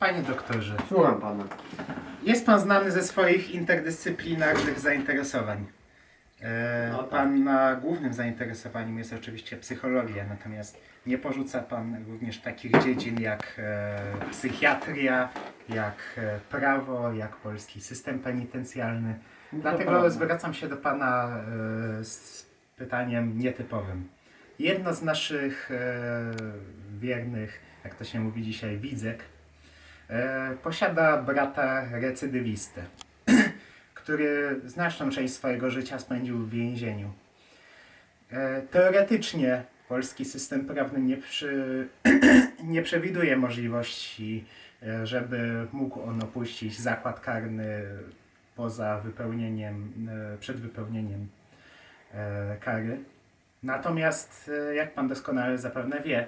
Panie doktorze, Słucham pana. jest pan znany ze swoich interdyscyplinarnych zainteresowań. E, No tak. Pana głównym zainteresowaniem jest oczywiście psychologia, natomiast nie porzuca pan również takich dziedzin jak e, psychiatria, jak e, prawo, jak polski system penitencjalny. Dlatego prawda. zwracam się do pana e, z pytaniem nietypowym. Jedno z naszych e, wiernych, jak to się mówi dzisiaj, widzek, posiada brata recydywistę, który znaczną część swojego życia spędził w więzieniu. E, teoretycznie polski system prawny nie, przy, nie przewiduje możliwości, e, żeby mógł on opuścić zakład karny poza wypełnieniem, e, przed wypełnieniem e, kary. Natomiast, e, jak pan doskonale zapewne wie, e,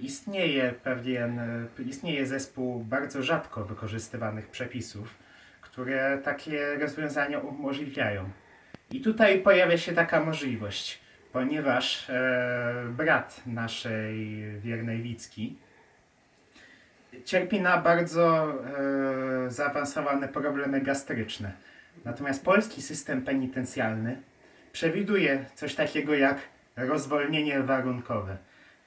istnieje pewien, e, istnieje zespół bardzo rzadko wykorzystywanych przepisów, które takie rozwiązania umożliwiają. I tutaj pojawia się taka możliwość, ponieważ e, brat naszej wiernej Wicki cierpi na bardzo e, zaawansowane problemy gastryczne. Natomiast polski system penitencjalny przewiduje coś takiego jak rozwolnienie warunkowe.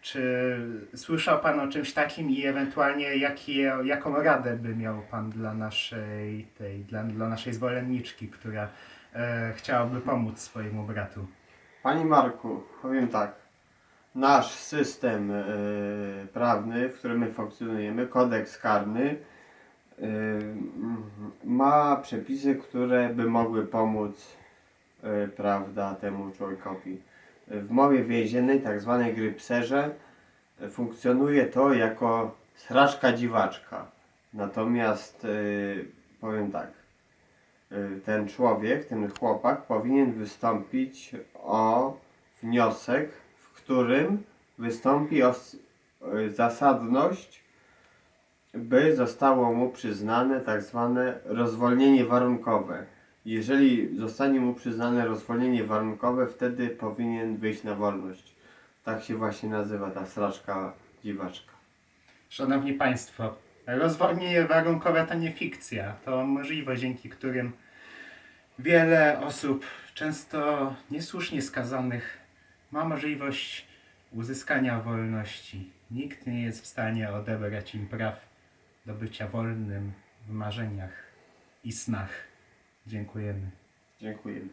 Czy słyszał Pan o czymś takim i ewentualnie jakie, jaką radę by miał Pan dla naszej, tej, dla, dla naszej zwolenniczki, która e, chciałaby pomóc swojemu bratu? Panie Marku, powiem tak. Nasz system e, prawny, w którym my funkcjonujemy, kodeks karny, e, ma przepisy, które by mogły pomóc e, prawda, temu człowiekowi. W mowie więziennej, tak zwanej grypserze, e, funkcjonuje to jako strażka dziwaczka. Natomiast e, powiem tak. y, ten człowiek, ten chłopak powinien wystąpić o wniosek, w którym wystąpi o s- y, zasadność, by zostało mu przyznane tak zwane rozwolnienie warunkowe. Jeżeli zostanie mu przyznane rozwolnienie warunkowe, wtedy powinien wyjść na wolność. Tak się właśnie nazywa ta strażka dziwaczka. Szanowni Państwo, rozwolnienie warunkowe to nie fikcja, to możliwość, dzięki którym wiele osób, często niesłusznie skazanych, ma możliwość uzyskania wolności. Nikt nie jest w stanie odebrać im praw do bycia wolnym w marzeniach i snach. Dziękujemy. Dziękujemy.